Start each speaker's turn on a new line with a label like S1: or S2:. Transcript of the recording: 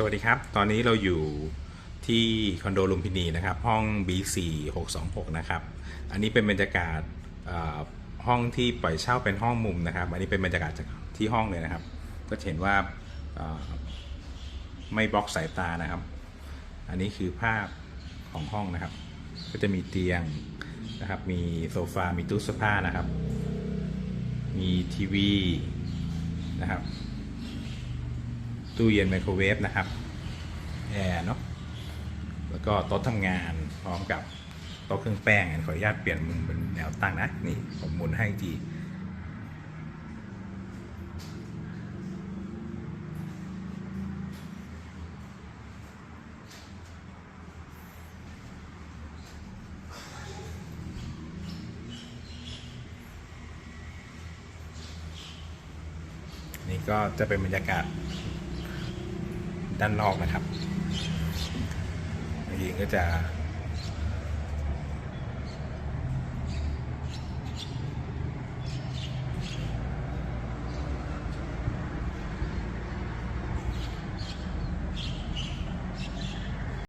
S1: สวัสดีครับ ตอนนี้เราอยู่ที่คอนโดลุมพินีนะครับ ห้อง B4 626 นะครับ อันนี้เป็นบรรยากาศห้องที่ปล่อยเช่าเป็นห้องมุมนะครับ อันนี้เป็นบรรยากาศจากที่ห้องเลยนะครับ ก็เห็นว่าไม่บล็อกสายตานะครับ อันนี้คือภาพของห้องนะครับ ก็จะมีเตียงนะครับ มีโซฟา มีตู้เสื้อผ้านะครับ มีทีวีนะครับ ตู้เย็นไมโครเวฟนะครับแอร์เนาะแล้วก็โต๊ะทำงานพร้อมกับโต๊ะเครื่องแป้งขออนุญาตเปลี่ยนมุมเป็นแนวตั้งนะนี่ผมหมุนให้ทีนี่ก็จะเป็นบรรยากาศ ด้านนอกนะครับบางก็จะ